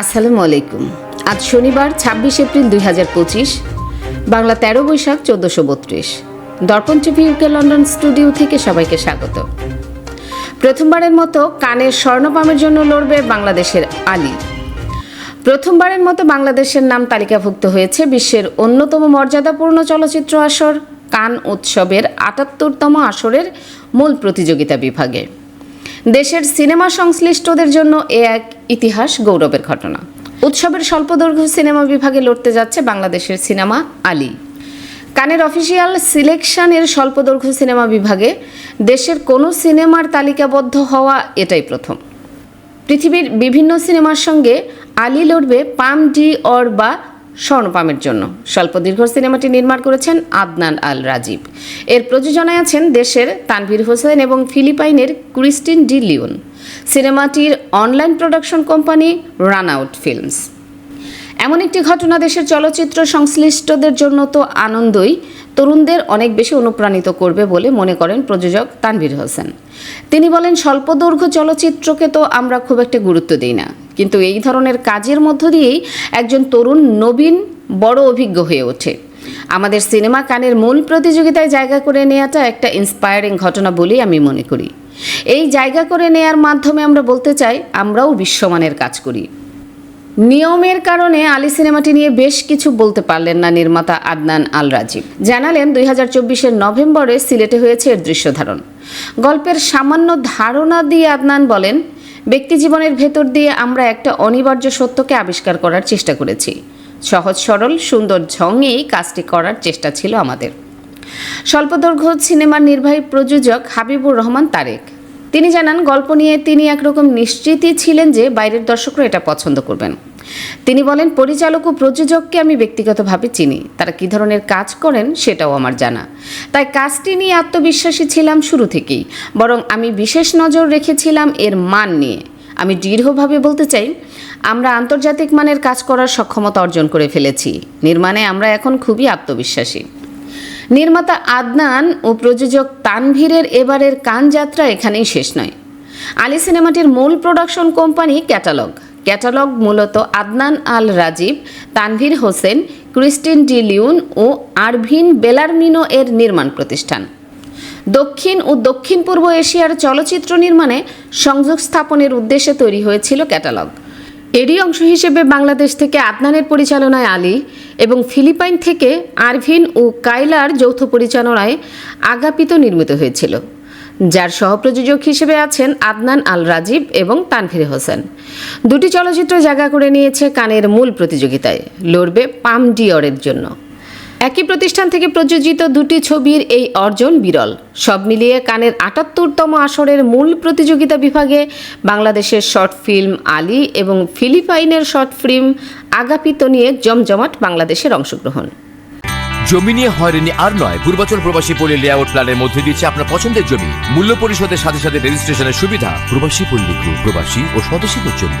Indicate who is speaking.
Speaker 1: আসসালামু আলাইকুম। আজ শনিবার, ছাব্বিশ এপ্রিল দুই হাজার পঁচিশ, বাংলা তেরো বৈশাখ চোদ্দোশো বত্রিশ। দর্পণ টিভি ইউকে লন্ডন স্টুডিও থেকে সবাইকে স্বাগত। প্রথমবারের মতো কানের স্বর্ণপামের জন্য লড়বে বাংলাদেশের আলী। প্রথমবারের মতো বাংলাদেশের নাম তালিকাভুক্ত হয়েছে বিশ্বের অন্যতম মর্যাদাপূর্ণ চলচ্চিত্র আসর, কান উৎসবের আটাত্তরতম আসরের মূল প্রতিযোগিতা বিভাগে। দেশের সিনেমা সংশ্লিষ্টদের জন্য এ এক ইতিহাস গৌরবের ঘটনা। উৎসবের স্বল্পদৈর্ঘ্য সিনেমা বিভাগে লড়তে যাচ্ছে বাংলাদেশের সিনেমা আলী। কানের অফিসিয়াল সিলেকশনের স্বল্পদৈর্ঘ্য সিনেমা বিভাগে দেশের কোনো সিনেমার তালিকাবদ্ধ হওয়া এটাই প্রথম। পৃথিবীর বিভিন্ন সিনেমার সঙ্গে আলী লড়বে পাম ডি অর বা স্বর্ণপামের জন্য। স্বল্প দীর্ঘ সিনেমাটি নির্মাণ করেছেন আদনান আল রাজীব। এর প্রযোজনায় আছেন দেশের তানভীর হোসেন এবং ফিলিপাইনের ক্রিস্টিন ডি লিওন। সিনেমাটির online production company Run Out Films. এমন একটি ঘটনা দেশের চলচ্চিত্র সংশ্লিষ্টদের জন্য তো আনন্দই। তরুণদের অনেক বেশি অনুপ্রাণিত করবে বলে মনে করেন প্রযোজক তানভীর হোসেন। তিনি বলেন, স্বল্পদৈর্ঘ্য চলচ্চিত্রকে তো আমরা খুব একটা গুরুত্ব দিই না। কিন্তু এই ধরনের কাজের মধ্য দিয়েই একজন তরুণ নবীন বড় অভিজ্ঞ হয়ে ওঠে। আমাদের সিনেমা কানের মূল প্রতিযোগিতায় জায়গা করে নেওয়াটা একটা ইন্সপায়ারিং ঘটনা বলেই আমি মনে করি। এই জায়গা করে নেয়ার মাধ্যমে আমরা বলতে চাই, আমরাও বিশ্বমানের কাজ করি। নিয়মের কারণে আলী সিনেমাটি নিয়ে বেশ কিছু বলতে পারলেন না নির্মাতা আদনান আল রাজীব। জানালেন, দুই হাজার চব্বিশের নভেম্বরে সিলেটে হয়েছে এর দৃশ্যধারণ। গল্পের সামান্য ধারণা দিয়ে আদনান বলেন ব্যক্তিজীবনের ভেতর দিয়ে আমরা একটা অনিবার্য সত্যকে আবিষ্কার করার চেষ্টা করেছি। সহজ, সরল, সুন্দর ঝঙেই কাজটি করার চেষ্টা ছিল আমাদের। স্বল্পদৈর্ঘ্য সিনেমার নির্বাহী প্রযোজক হাবিবুর রহমান তারেক। তিনি জানান, গল্প নিয়ে তিনি একরকম নিশ্চিতই ছিলেন যে বাইরের দর্শকরা এটা পছন্দ করবেন। তিনি বলেন, পরিচালক ও প্রযোজককে আমি ব্যক্তিগতভাবে চিনি। তারা কী ধরনের কাজ করেন সেটাও আমার জানা। তাই কাজটি নিয়ে আত্মবিশ্বাসী ছিলাম শুরু থেকেই। বরং আমি বিশেষ নজর রেখেছিলাম এর মান নিয়ে। আমি দৃঢ়ভাবে বলতে চাই, আমরা আন্তর্জাতিক মানের কাজ করার সক্ষমতা অর্জন করে ফেলেছি। নির্মাণে আমরা এখন খুবই আত্মবিশ্বাসী। নির্মাতা আদনান ও প্রযোজক তানভীরের এবারের কান যাত্রা এখানেই শেষ নয়। আলী সিনেমাটির মূল প্রোডাকশন কোম্পানি ক্যাটালগ। ক্যাটালগ মূলত Adnan Al Rajeev, Tanvir Hossain, Christine De Leon ও আরভিন বেলারমিনো এর নির্মাণ প্রতিষ্ঠান। দক্ষিণ ও দক্ষিণ পূর্ব এশিয়ার চলচ্চিত্র নির্মাণে সংযোগ স্থাপনের উদ্দেশ্যে তৈরি হয়েছিল ক্যাটালগ। এরই অংশ হিসেবে বাংলাদেশ থেকে আদনানের পরিচালনায় আলী এবং ফিলিপাইন থেকে আরভিন ও কাইলার যৌথ পরিচালনায় আগাপিত নির্মিত হয়েছিল, যার সহপ্রযোজক হিসেবে আছেন আদনান আল রাজীব এবং তানভীর হোসেন। দুটি চলচ্চিত্র জায়গা করে নিয়েছে কানের মূল প্রতিযোগিতায়, লড়বে পাম ডিওরের জন্য। একই প্রতিষ্ঠান থেকে প্রযোজিত দুটি ছবির এই অর্জন বিরল। সব মিলিয়ে কানের আটাত্তরতম আসরের মূল প্রতিযোগিতা বিভাগে বাংলাদেশের শর্ট ফিল্ম আলী এবং ফিলিপাইনের শর্ট ফিল্ম আগাপিত নিয়ে জমজমাট বাংলাদেশের অংশগ্রহণ।
Speaker 2: জমি নিয়ে হয়রানি আর নয়, পূর্বাচল প্রবাসী পল্লী লেআউট প্ল্যানের মধ্যে দিচ্ছে আপনার পছন্দের জমি। মূল্য পরিশোধের সাথে সাথে রেজিস্ট্রেশনের সুবিধা প্রবাসী পল্লী প্রবাসী ও স্বদেশীদের জন্য।